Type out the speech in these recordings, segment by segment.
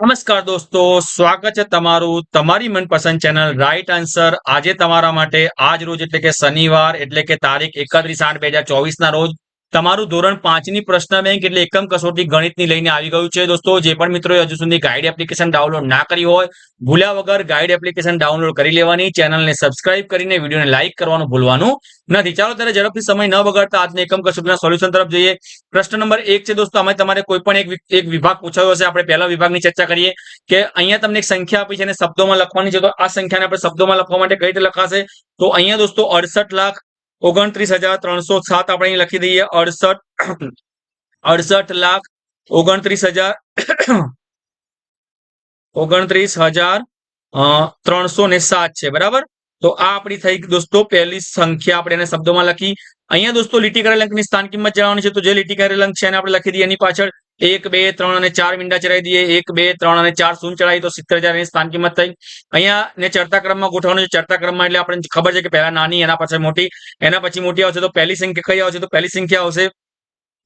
નમસ્કાર દોસ્તો, સ્વાગત છે તમારું તમારી મનપસંદ ચેનલ રાઈટ આન્સર આજે તમારા માટે આજ રોજ એટલે કે શનિવાર એટલે કે તારીખ એકત્રીસ આઠ બે હજાર ચોવીસ ના રોજ તમારું ધોરણ પાંચની પ્રશ્ન બેંક એટલે એકમ કસોટી ગણિતની લઈને આવી ગયું છે. દોસ્તો, જે પણ મિત્રોએ હજુ સુધી ગાઈડ એપ્લિકેશન ડાઉનલોડ ના કરી હોય, ભૂલ્યા વગર ગાઈડ એપ્લિકેશન ડાઉનલોડ કરી લેવાની. ચેનલને સબસ્ક્રાઇબ કરીને વિડીયોને લાઇક કરવાનું ભૂલવાનું નથી. ચાલો, ત્યારે ઝડપથી સમય ન બગાડતા આજના એકમ કસોટીના સોલ્યુશન તરફ જઈએ. પ્રશ્ન નંબર એક છે, દોસ્તો અમે તમારે કોઈ પણ એક વિભાગ પૂછાયો હશે. આપણે પહેલા વિભાગની ચર્ચા કરીએ કે અહીંયા તમને એક સંખ્યા આપી છે અને શબ્દોમાં લખવાની છે. તો આ સંખ્યાને આપણે શબ્દોમાં લખવા માટે કઈ રીતે લખાશે? તો અહીંયા, દોસ્તો, અડસઠ લાખ ઓગણત્રીસ હજાર ત્રણસો સાત આપણે અહીં લખી દઈએ, અડસઠ અડસઠ લાખ ઓગણત્રીસ હજાર ઓગણત્રીસ હજાર ત્રણસો ને સાત છે, બરાબર? તો આ આપણી થઈ દોસ્તો પહેલી સંખ્યા આપણે એને શબ્દોમાં લખી. અહીંયા દોસ્તો લીટી કરેલ અંકની સ્થાન કિંમત જણાવવાની છે. તો જે લીટી કરેલ અંક છે એને આપણે લખી દઈએ એની પાછળ. એક, બે, ત્રણ અને ચાર મીંડા ચડાવી દઈએ. એક, બે, ત્રણ અને ચાર શૂન્ય ચડાવી તો સિત્તેર હજાર એની સ્થાન કિંમત થઈ. અહીંયા ને ચડતા ક્રમમાં ગોઠવવાનું છે. ચડતા ક્રમમાં એટલે આપણને ખબર છે કે પહેલા નાની, એના પછી મોટી, એના પછી મોટી આવશે તો પહેલી સંખ્યા કઈ આવશે? તો પહેલી સંખ્યા આવશે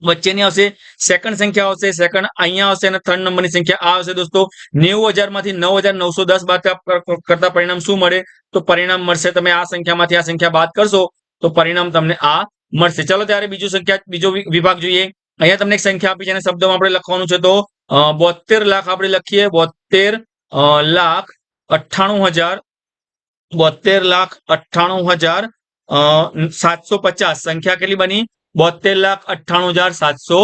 વચ્ચેની આવશે, સેકન્ડ સંખ્યા આવશે, સેકન્ડ અહીંયા આવશે અને થર્ડ નંબરની સંખ્યા આ આવશે દોસ્તો. નેવું હજારમાંથી નવ હજાર નવસો દસ બાદ કર- કર- કરતા પરિણામ શું મળે? તો પરિણામ મળશે, તમે આ સંખ્યામાંથી આ સંખ્યા બાદ કરશો, તો પરિણામ તમને આ મળશે. ચલો ત્યારે બીજું સંખ્યા, બીજો વિભાગ જોઈએ. અહીંયા તમને એક સંખ્યા આપી છે અને શબ્દમાં આપણે લખવાનું છે તો બોતેર લાખ આપણે લખીએ. બોતેર લાખ અઠ્ઠાણું હજાર બોતેર લાખ અઠ્ઠાણું હજાર સાતસો પચાસ. સંખ્યા કેટલી બની? બોતેર લાખ અઠ્ઠાણું હજાર સાતસો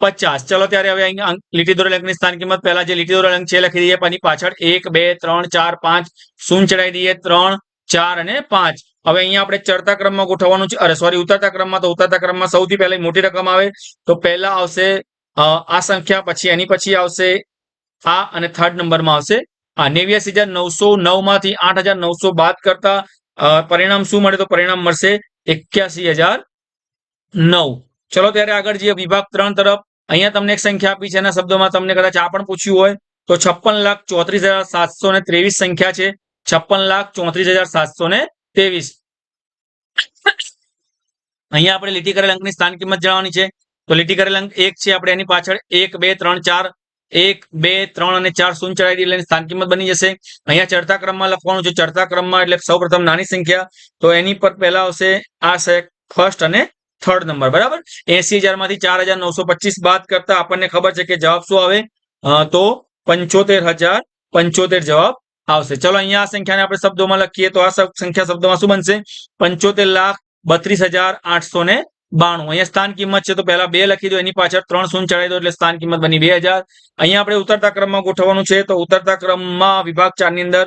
પચાસ. ચલો ત્યારે હવે અહીંયા લીટી દોરેલ અંકની સ્થાન કિંમત પહેલા જે લીટી દોરેલ અંક છે લખી દઈએ એની પાછળ. એક, બે, ત્રણ, ચાર, પાંચ. શૂન્ય ચડાવી દઈએ? ત્રણ, ચાર અને પાંચ. હવે અહીંયા આપણે ચડતા ક્રમમાં ગોઠવવાનું છે. અરે સોરી ઉતરતા ક્રમમાં તો ઉતરતા ક્રમમાં સૌથી પહેલા મોટી રકમ આવે. તો પહેલા આવશે આ સંખ્યા, પછી એની પછી આવશે આ અને થર્ડ નંબરમાં આવશે આ. નેવ્યાસી હજાર નવસો નવમાંથી આઠ હજાર નવસો બાદ કરતા પરિણામ શું મળે તો પરિણામ મળશે એક્યાસી હજાર નવ. ચલો ત્યારે આગળ જઈએ. વિભાગ ત્રણ તરફ. અહીંયા તમને એક સંખ્યા આપી છે. એના શબ્દોમાં તમને કદાચ આ પણ પૂછ્યું હોય તો છપ્પન લાખ ચોત્રીસ હજાર સાતસો ને ત્રેવીસ સંખ્યા છે. છપ્પન લાખ ચોત્રીસ હજાર સાતસો ને ત્રેવીસ. અહીંયા આપણે લીટી કરેલ અંકની સ્થાન કિંમત જણાવવાની છે. તો લીટી કરેલ અંક એક છે. આપણે એની પાછળ એક, બે, ત્રણ, ચાર, એક, બે, ત્રણ અને ચાર શૂન્ય ચડાવી એટલે સ્થાન કિંમત બની જશે. અહીંયા ચડતા ક્રમમાં લખવાનું છે. ચડતા ક્રમમાં એટલે સૌ નાની સંખ્યા. તો એની પર પહેલા આવશે આ છે ફર્સ્ટ અને થર્ડ નંબર બરાબર? એસી હજારમાંથી ચાર હજાર નવસો પચીસ બાદ કરતા આપણને ખબર છે કે જવાબ શું આવે? તો પંચોતેર હજાર પંચોતેર જવાબ આવશે. ચલો, અહીંયા આ સંખ્યાને આપણે શબ્દોમાં લખીએ તો આ સંખ્યા શબ્દોમાં શું બનશે? પંચોતેર લાખ બત્રીસ હજાર આઠસો ને બાણું. અહીંયા સ્થાન કિંમત છે તો પહેલા બે લખી દો, એની પાછળ ત્રણ શૂન્ય ચડાવી દો એટલે સ્થાન કિંમત બની બે હજાર. અહીંયા આપણે ઉતરતા ક્રમમાં ગોઠવવાનું છે તો ઉતરતા ક્રમમાં વિભાગ ચારની અંદર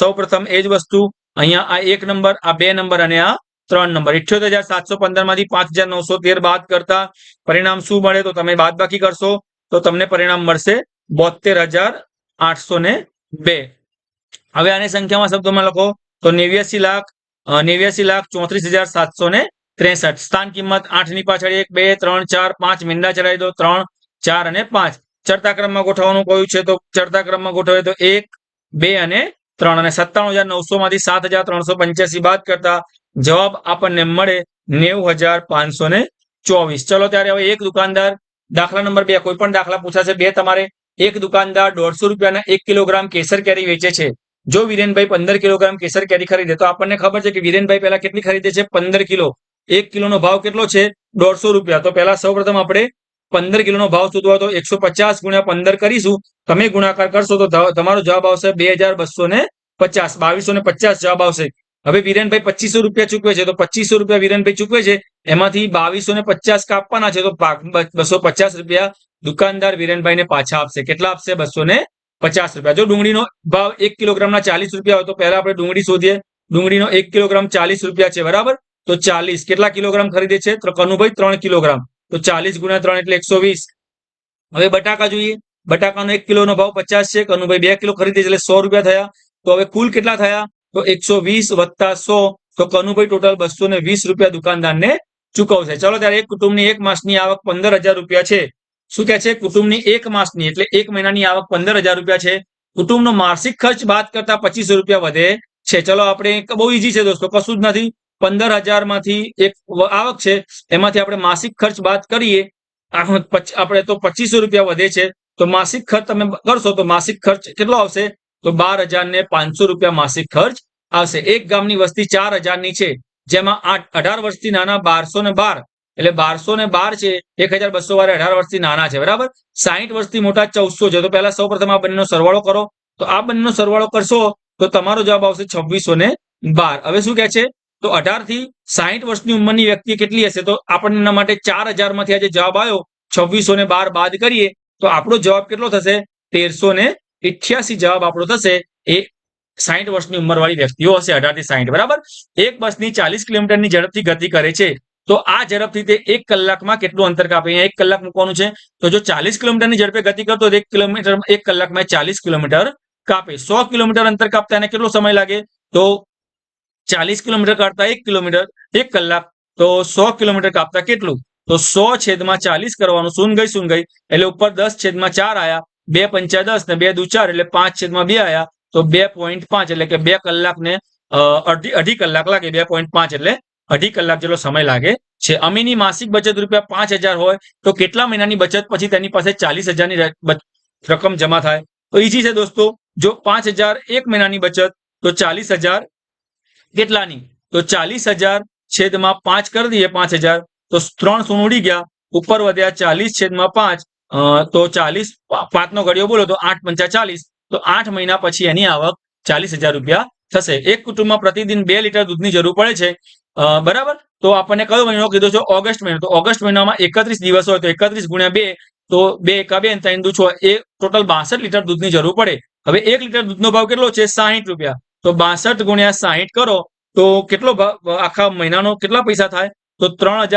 સૌ એ જ વસ્તુ. અહીંયા આ એક નંબર, આ બે નંબર અને આ ત્રણ નંબર. ઇઠ્યોતેર હજાર સાતસો પંદરમાંથી પાંચ હજાર નવસો તેર બાદ કરતા પરિણામ શું મળે તો તમે બાદ બાકી કરશો તો તમને પરિણામ મળશે બોતેર હજાર આઠસો ને બે. હવે આની સંખ્યામાં શબ્દોમાં લખો તો નેવ્યાસી લાખ નેવ્યાસી લાખ ચોત્રીસ હજાર સાતસો ને ત્રેસઠ. સ્થાન કિંમત આઠની પાછળ એક, બે, ત્રણ, ચાર, પાંચ. મીંડા ચડાવી દો, ત્રણ, ચાર અને પાંચ. ચડતા ક્રમમાં ગોઠવવાનું કહ્યું છે તો ચડતા ક્રમમાં ગોઠવે તો એક, બે અને ત્રણ. અને સત્તાણું હજાર નવસો માંથી સાત હજાર ત્રણસો પંચ્યાસી બાદ કરતા જવાબ આપણને મળે નેવું હજાર પાંચસો ચોવીસ. ચલો ત્યારે હવે એક દુકાનદાર દાખલા નંબર બે, કોઈ પણ દાખલા પૂછાશે, બે તમારે એક દુકાનદાર દોઢસો રૂપિયાના એક કિલોગ્રામ કેસર કેરી વેચે છે. જો વિરેનભાઈ પંદર કિલોગ્રામ કેસર કેરી ખરીદે, તો આપણને ખબર છે કે વિરેનભાઈ પહેલા કેટલી ખરીદે છે? પંદર કિલો. એક કિલોનો ભાવ કેટલો છે? દોઢસો રૂપિયા. તો પહેલા સૌપ્રથમ આપણે પંદર કિલોનો ભાવ શોધવા, તો એકસો પચાસ ગુણ્યા પંદર કરીશું. તમે ગુણાકાર કરશો, તો તમારો જવાબ આવશે બે હજાર બસો ને પચાસ. બાવીસો ને પચાસ જવાબ આવશે. હવે વિરેનભાઈ પચીસો રૂપિયા ચૂકવે છે, તો પચીસો રૂપિયા વિરેનભાઈ ચૂકવે છે, એમાંથી બાવીસો ને પચાસ કાપવાના છે, તો બસો પચાસ રૂપિયા દુકાનદાર વિરેનભાઈને પાછા આપશે. કેટલા આપશે? બસો ને પચાસ રૂપિયા. જો ડુંગળીનો ભાવ એક કિલોગ્રામના ચાલીસ રૂપિયા હોય, તો પહેલા આપણે ડુંગળી શોધીએ. ડુંગળીનો એક કિલોગ્રામ ચાલીસ રૂપિયા છે, બરાબર? તો ચાલીસ. કેટલા કિલોગ્રામ ખરીદે છે? કનુભાઈ ત્રણ કિલોગ્રામ. તો ચાલીસ ગુણ્યા ત્રણ એટલે એકસો હવે બટાકા જોઈએ. બટાકાનો એક કિલોનો ભાવ પચાસ છે, કનુભાઈ બે કિલો ખરીદે એટલે સો રૂપિયા થયા. તો હવે કુલ કેટલા થયા? તો એકસો વીસ વત્તા સો, તો કનુભાઈ ટોટલ બસો ને વીસ રૂપિયા દુકાનદારને ચૂકવશે? ચલો ત્યારે એક કુટુંબની એક માસની આવક પંદર હજાર રૂપિયા છે. શું કે છે? કુટુંબની એક માસની, એટલે એક મહિનાની આવક પંદર હજાર રૂપિયા છે. કુટુંબનો માસિક ખર્ચ બાદ કરતા પચીસો રૂપિયા વધે છે. ચલો આપણે બહુ ઈઝી છે દોસ્તો, કશું જ નથી. પંદર હજારમાંથી એક આવક છે, એમાંથી આપણે માસિક ખર્ચ બાદ કરીએ. આપણે તો પચીસો રૂપિયા વધે છે. તો માસિક ખર્ચ તમે કરશો તો માસિક ખર્ચ કેટલો આવશે? તો બાર હજાર ને પાંચસો રૂપિયા માસિક ખર્ચ આવશે. એક ગામની વસ્તી ચાર હજારની છે, જેમાં આઠ, અઢાર વર્ષથી નાના બારસો ને બાર. એટલે બારસો ને બાર છે, એક હજાર બસો વારે અઢાર વર્ષથી નાના છે, બરાબર? સાહીઠ વર્ષથી મોટા ચૌદસો છે. તો પહેલા સૌ પ્રથમ આ બંનેનો સરવાળો કરો. તો આ બંનેનો સરવાળો કરશો, તો તમારો જવાબ આવશે છવ્વીસો ને બાર. હવે શું કહે છે? તો અઢારથી સાહીઠ વર્ષની ઉંમરની વ્યક્તિ કેટલી હશે? તો આપણને એના માટે ચાર હજારમાંથી આજે જવાબ આવ્યો. છવ્વીસો ને બાર બાદ કરીએ, તો આપણો જવાબ કેટલો થશે? તેરસો ને ઇઠ્યાસી જવાબ આપણો થશે. એ સાહીઠ વર્ષની ઉંમરવાળી વ્યક્તિઓ હશે અઢારથી સાહીઠ બરાબર? એક બસની ચાલીસ કિલોમીટરની ઝડપથી ગતિ કરે છે. તો આ ઝડપથી તે એક કલાકમાં કેટલું અંતર કાપે? અહીંયા એક કલાક મૂકવાનું છે. તો જો ચાલીસ કિલોમીટરની ઝડપે ગતિ કરતો એક કિલોમીટર, એક કલાકમાં ચાલીસ કિલોમીટર કાપે. સો કિલોમીટર અંતર કાપતા એને કેટલો સમય લાગે? તો ચાલીસ કિલોમીટર કાપતા એક કિલોમીટર, એક કલાક. તો સો કિલોમીટર કાપતા કેટલું? તો સો છેદમાં ચાલીસ કરવાનું શૂન ગઈ શૂન ગઈ. એટલે ઉપર દસ છેદમાં ચાર આયા. બે પંચા દસ ને બે દુ ચાર એટલે પાંચ છેદમાં બે આયા, તો બે પોઈન્ટ પાંચ એટલે કે બે કલાક ને અઢી અઢી કલાક લાગે બે પોઈન્ટ પાંચ એટલે અઢી કલાક જેટલો સમય લાગે છે. અમીની માસિક બચત રૂપિયા પાંચ હજાર હોય તો કેટલા મહિનાની બચત પછી તેની પાસે ચાલીસ હજારની રકમ જમા થાય? તો ઈઝી છે દોસ્તો, જો પાંચ હજાર એક મહિનાની બચત, તો ચાલીસ હજાર કેટલાની? તો ચાલીસ હજાર છેદમાં પાંચ કરી દઈએ પાંચ હજાર, તો ત્રણ શૂન્ય ઉડી ગયા, ઉપર વધ્યા ચાલીસ છેદમાં પાંચ તો ચાલીસ પાંચનો ઘડિયો બોલો તો આઠ પંચા ચાલીસ. તો આઠ મહિના પછી એની આવક ચાલીસ હજાર રૂપિયા થશે. એક કુટુંબમાં પ્રતિદિન બે લીટર દૂધની જરૂર પડે છે. બરાબર? તો આપણને કયો મહિનો કીધો છે? ઓગસ્ટ મહિનો. તો ઓગસ્ટ મહિનામાં એકત્રીસ દિવસ હોય તો એકત્રીસ ગુણ્યા બે, તો બે એકા બે ત્રણ દૂધ છ, એ ટોટલ બાસઠ લીટર દૂધની જરૂર પડે. હવે એક લીટર દૂધનો ભાવ કેટલો છે? સાહીઠ રૂપિયા. તો બાસઠ ગુણ્યા સાહીઠ કરો, તો કેટલો ભાવ આખા મહિનાનો કેટલા પૈસા થાય? તો ત્રણ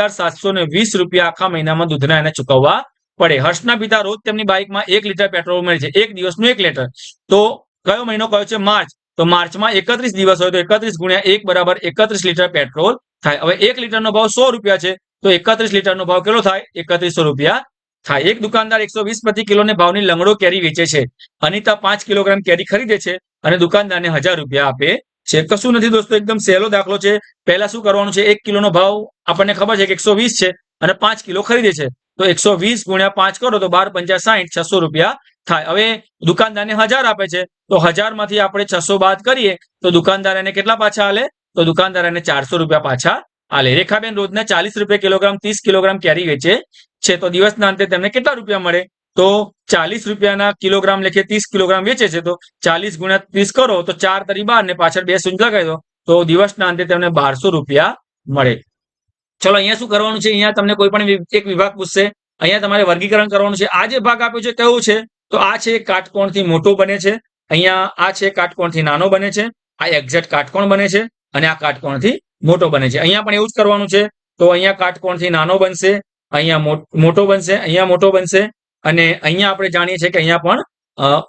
રૂપિયા આખા મહિનામાં દૂધના એને ચૂકવવા પડે. હર્ષના પિતા રોજ તેમની બાઇકમાં એક લીટર પેટ્રોલ મળે છે. એક દિવસનું એક લીટર. તો કયો મહિનો કયો છે? માર્ચ. તો માર્ચમાં એકત્રીસ દિવસ હોય તો એકત્રીસ ગુણ્યા એક બરાબર એકત્રીસ લીટર પેટ્રોલ થાય. હવે એક લીટરનો ભાવ સો રૂપિયા છે. તો એકત્રીસ લીટરનો ભાવ કેટલો થાય? એકત્રીસો રૂપિયા થાય. એક દુકાનદાર એકસો વીસ પ્રતિ કિલોને ભાવની લંગડો કેરી વેચે છે. અનિતા પાંચ કિલોગ્રામ કેરી ખરીદે છે અને દુકાનદારને હજાર રૂપિયા આપે છે. કશું નથી દોસ્તો, એકદમ સહેલો દાખલો છે. પહેલા શું કરવાનું છે? એક કિલોનો ભાવ આપણને ખબર છે કે એકસો છે અને પાંચ કિલો ખરીદે છે. તો એકસો વીસ ગુણ્યા પાંચ કરો તો બાર પંચા સાહીઠ, છસો રૂપિયા થાય. હવે દુકાનદારને હજાર આપે છે. તો હજારમાંથી આપણે છસો બાદ કરીએ તો દુકાનદાર એને કેટલા પાછા આલે? તો દુકાનદાર એને ચારસો રૂપિયા પાછા આલે. રેખાબેન રોજના ચાલીસ રૂપિયા કિલોગ્રામ, ત્રીસ કિલોગ્રામ કેરી વેચે છે. તો દિવસના અંતે તેમને કેટલા રૂપિયા મળે? તો ચાલીસ રૂપિયાના કિલોગ્રામ લેખે ત્રીસ કિલોગ્રામ વેચે છે. તો ચાલીસ ગુણ્યા ત્રીસ કરો તો ચાર તરી બાર ને પાછળ બે શૂન્ય લગાવી દો. તો દિવસના અંતે તેમને બારસો રૂપિયા મળે. ચલો, અહીંયા શું કરવાનું છે? અહીંયા તમને કોઈ પણ એક વિભાગ પૂછશે. અહીંયા તમારે વર્ગીકરણ કરવાનું છે. આ જે ભાગ આપ્યો છે કેવું છે? તો આ છે કાટકોણથી મોટો બને છે. અહીંયા આ છે કાટકોણથી નાનો બને છે. આ એક્ઝેક્ટ કાટકોણ બને છે અને આ કાટકોણથી મોટો બને છે. અહીંયા પણ એવું જ કરવાનું છે. તો અહીંયા કાટકોણથી નાનો બનશે, અહીંયા મોટો બનશે, અહીંયા મોટો બનશે અને અહીંયા આપણે જાણીએ છીએ કે અહીંયા પણ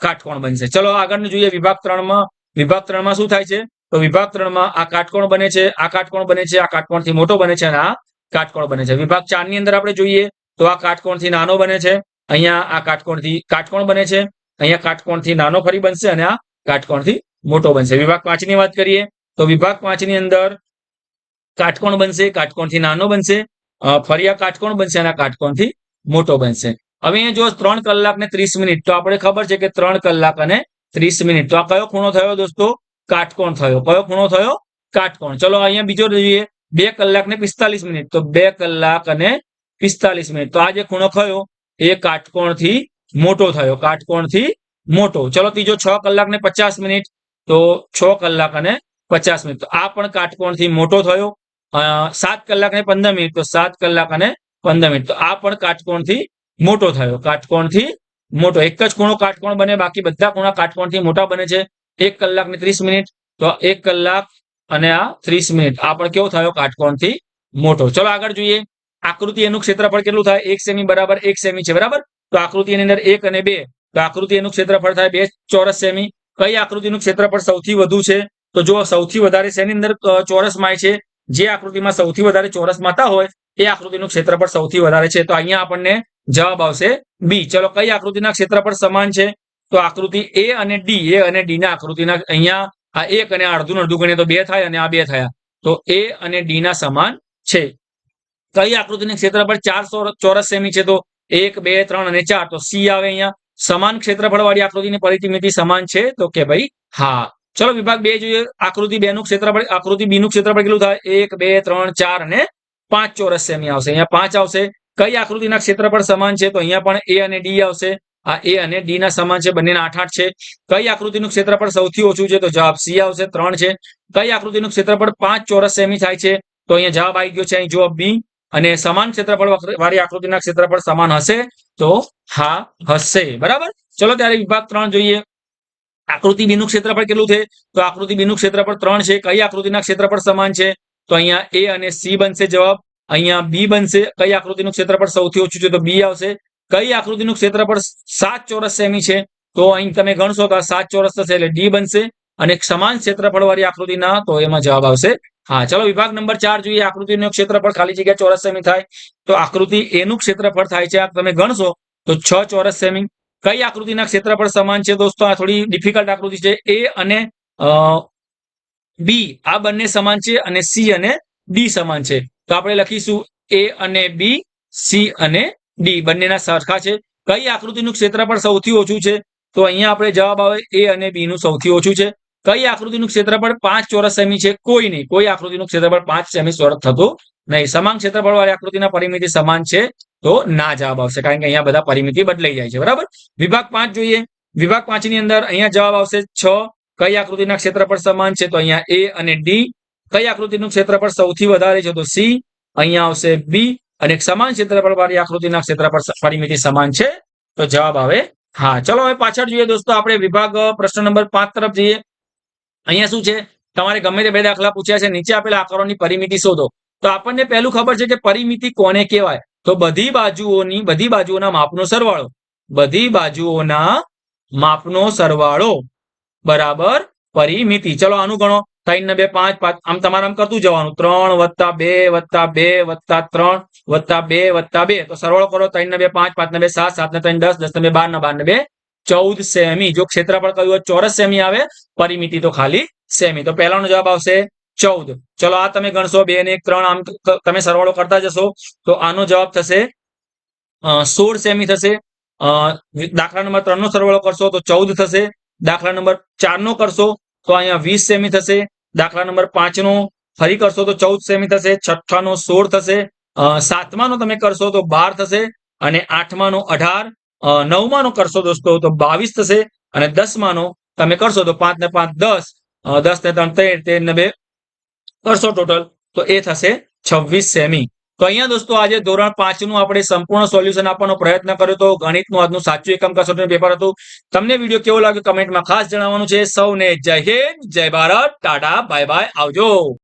કાટકોણ બનશે. ચલો, આગળનું જોઈએ વિભાગ ત્રણમાં. વિભાગ ત્રણમાં શું થાય છે? તો વિભાગ ત્રણમાં આ કાટકોણ બને છે, આ કાટકોણ બને છે, આ કાટકોણથી મોટો બને છે અને આ કાટકોણ બને છે. વિભાગ ચારની અંદર આપણે જોઈએ તો આ કાટકોણથી નાનો બને છે, અહીંયા આ કાટકોણથી કાટકોણ બને છે, અહીંયા કાટકોણથી નાનો ફરી બનશે અને આ કાટકોણથી મોટો બનશે. વિભાગ પાંચની વાત કરીએ તો વિભાગ પાંચની અંદર કાટકોણ બનશે, કાટકોણથી નાનો બનશે ફરી આ કાટકોણ બનશે અને આ કાટકોણથી મોટો બનશે. હવે અહીંયા જો ત્રણ કલાક ને ત્રીસ મિનિટ, તો આપણે ખબર છે કે ત્રણ કલાક અને ત્રીસ મિનિટ. તો આ કયો ખૂણો થયો દોસ્તો? કાટકોણ થયો? કયો ખૂણો થયો? કાટકોણ. ચલો અહીંયા બીજો જોઈએ. બે કલાક ને પિસ્તાલીસ મિનિટ. તો બે કલાક અને પિસ્તાલીસ મિનિટ. તો આ જે ખૂણો થયો, એ કાટકોણથી મોટો થયો. કાટકોણથી મોટો. ચલો ત્રીજો છ કલાક ને પચાસ મિનિટ. તો છ કલાક અને પચાસ મિનિટ. તો આ પણ કાટકોણથી મોટો થયો. સાત કલાક ને પંદર મિનિટ. તો સાત કલાક અને પંદર મિનિટ. તો આ પણ કાટકોણથી મોટો થયો. કાટકોણથી મોટો. એક જ ખૂણો કાટકોણ બને. બાકી બધા ખૂણા કાટકોણથી મોટા બને છે. એક કલાક ને ત્રીસ મિનિટ, તો એક કલાક અને આ ત્રીસ મિનિટ. આ પણ કેવો થયો? કાટકોણથી મોટો. ચલો આગળ જોઈએ. આકૃતિ એનું ક્ષેત્રફળ કેટલું થાય? એક સેમી બરાબર એક સેમી છે, બરાબર? તો આકૃતિ એની અંદર એક અને બે. તો આકૃતિ એનું ક્ષેત્રફળ થાય બે ચોરસ સેમી. કઈ આકૃતિનું ક્ષેત્રફળ સૌથી વધુ છે? તો જો સૌથી વધારે શેની અંદર ચોરસ ચોરસમાં છે? જે આકૃતિમાં સૌથી વધારે ચોરસ માતા હોય, એ આકૃતિનું ક્ષેત્રફળ સૌથી વધારે છે. તો અહીંયા આપણને જવાબ આવશે બી. ચલો, કઈ આકૃતિના ક્ષેત્રફળ સમાન છે? તો આકૃતિ એ અને ડી એ અને ડી ના આકૃતિના અહીંયા આ એક અને અડધું અડધું ગણીએ તો બે થાય અને આ બે થયા. તો એ અને ડી ના સમાન છે. કઈ આકૃતિનું ક્ષેત્રફળ ચારસો ચોરસ સેમી છે તો એક, બે, ત્રણ અને ચાર. તો સી આવે અહીંયા. સમાન ક્ષેત્રફળ વાળી આકૃતિની પરિમિતિ સમાન છે તો કે ભાઈ હા. ચલો વિભાગ બે જોઈએ. આકૃતિ બે નું ક્ષેત્રફળ આકૃતિ બી નું ક્ષેત્રફળ કેટલું થાય? એક, બે, ત્રણ, ચાર અને પાંચ ચોરસ સેમી આવશે. અહીંયા પાંચ આવશે. કઈ આકૃતિના ક્ષેત્રફળ સમાન છે? તો અહીંયા પણ એ અને ડી આવશે. આ એ અને ડી ના સમાન છે, બંનેના આઠ આઠ છે. કઈ આકૃતિનું ક્ષેત્રફળ સૌથી ઓછું છે? તો જવાબ સી આવશે, ત્રણ છે. કઈ આકૃતિનું ક્ષેત્રફળ પાંચ ચોરસ સેમી થાય છે? તો અહીંયા જવાબ આવી ગયો છે, અહીં જવાબ બી. અને સમાન ક્ષેત્રફળ વાળી આકૃતિના ક્ષેત્રફળ સમાન હશે? તો હા, હશે. બરાબર? ચલો ત્યારે વિભાગ ત્રણ જોઈએ. આકૃતિ બી નું ક્ષેત્રફળ કેટલું છે? તો આકૃતિ બી નું ક્ષેત્રફળ ત્રણ છે. કઈ આકૃતિના ક્ષેત્રફળ સમાન છે? તો અહીંયા એ અને સી બનશે જવાબ. અહીંયા બી બનશે. કઈ આકૃતિનું ક્ષેત્રફળ સૌથી ઓછું છે? તો બી આવશે. કઈ આકૃતિનું ક્ષેત્રફળ સાત ચોરસ સેમી છે? તો અહીં તમે ગણશો તો સાત ચોરસ થશે એટલે ડી બનશે અને સમાન ક્ષેત્રફળ વાળી આકૃતિના તો એમાં જવાબ આવશે. હા, ચલો વિભાગ નંબર ચાર જોઈએ આકૃતિનું ક્ષેત્રફળ ખાલી જગ્યા ચોરસ સેમી થાય. તો આકૃતિ એનું ક્ષેત્રફળ થાય છે તમે ગણશો તો છ ચોરસ સેમી. કઈ આકૃતિના ક્ષેત્રફળ સમાન છે દોસ્તો? આ થોડી ડિફિકલ્ટ આકૃતિ છે. એ અને બી, આ બંને સમાન છે અને સી અને ડી સમાન છે. તો આપણે લખીશું એ અને બી, સી અને ડી, બંનેના સરખા છે. કઈ આકૃતિનું ક્ષેત્રફળ સૌથી ઓછું છે? તો અહીંયા આપણે જવાબ આવે એ અને બી નું સૌથી ઓછું છે. કઈ આકૃતિનું ક્ષેત્રફળ પાંચ ચોરસ સેમી છે? કોઈ નહીં. કોઈ આકૃતિનું ક્ષેત્રફળ પાંચ સેમી ચોરસ થતું નહીં. સમાન ક્ષેત્રફળ વાળી આકૃતિના પરિમિતિ સમાન છે. તો ના જવાબ આવશે. કારણ કે અહીંયા બધા પરિમિતિ બદલાઈ જાય છે. બરાબર? વિભાગ પાંચ જોઈએ. વિભાગ પાંચની અંદર અહીંયા જવાબ આવશે છ. કઈ આકૃતિના ક્ષેત્રફળ સમાન છે? તો અહીંયા એ અને ડી. કઈ આકૃતિનું ક્ષેત્રફળ સૌથી વધારે છે? તો સી. અહીંયા આવશે બી. અને સમાન ક્ષેત્રફળ વાળી આકૃતિના ક્ષેત્રફળ પરિમિતિ સમાન છે, તો જવાબ આવે હા. ચલો, હવે પાછળ જોઈએ દોસ્તો, આપણે વિભાગ પ્રશ્ન નંબર પાંચ તરફ જઈએ. અહીંયા શું છે? તમારે ગમે તે બે દાખલા પૂછ્યા છે, નીચે આપેલા આકારોની પરિમિતિ શોધો. તો આપણને પહેલું ખબર છે કે પરિમિતિ કોને કહેવાય? તો બધી બાજુઓની, બધી બાજુઓના માપનો સરવાળો. બધી બાજુઓના માપનો સરવાળો. બરાબર? પરિમિતિ. ચલો, આનું ગણો. ત્રણ ને બે, પાંચ પાંચ. આમ તમારે આમ કરતું જવાનું. ત્રણ વત્તા બે વત્તા બે વત્તા ત્રણ. વત્તા બે વત્તા બે. તો સરવાળો કરો, ત્રણ ને બે, પાંચ પાંચ ને બે, સાત સાત ને ત્રણ, દસ દસ ને બે, બાર ને બાર ને બે, ચૌદ સેમી. જો ક્ષેત્રફળ કયું હોય, ચોરસ સેમી આવે, પરિમિતિ તો ખાલી સેમી. તો પહેલાનો જવાબ આવશે ચૌદ. ચલો, આ તમે ગણશો, બે ને એક, ત્રણ, આમ તમે સરવાળો કરતા જશો, તો આનો જવાબ થશે સોળ સેમી થશે. દાખલા નંબર ત્રણ નો સરવાળો કરશો, તો ચૌદ થશે. દાખલા નંબર ચાર નો કરશો, તો અહીંયા વીસ સેમી થશે. દાખલા નંબર પાંચ નો ફરી કરશો, તો ચૌદ સેમી થશે. છઠ્ઠા નો સોળ થશે. સાતમા નો તમે કરશો તો બાર થશે અને આઠમાનો અઢાર નવમાનો કરશો દોસ્તો તો બાવીસ થશે અને દસમાનો તમે કરશો તો પાંચ ને પાંચ દસ દસ ને ત્રણ તેર તેર ને બે કરશો ટોટલ તો એ થશે છવ્વીસ સેમી તો અહીંયા દોસ્તો આજે ધોરણ પાંચનું આપણે સંપૂર્ણ સોલ્યુશન આપવાનો પ્રયત્ન કર્યો તો ગણિતનું આજનું સાચું એકમ કસોટીનું પેપર હતું. તમને વીડિયો કેવો લાગ્યો? કમેન્ટમાં ખાસ જણાવવાનું છે. સૌને જય હિન્દ, જય ભારત, ટાટા બાય બાય આવજો.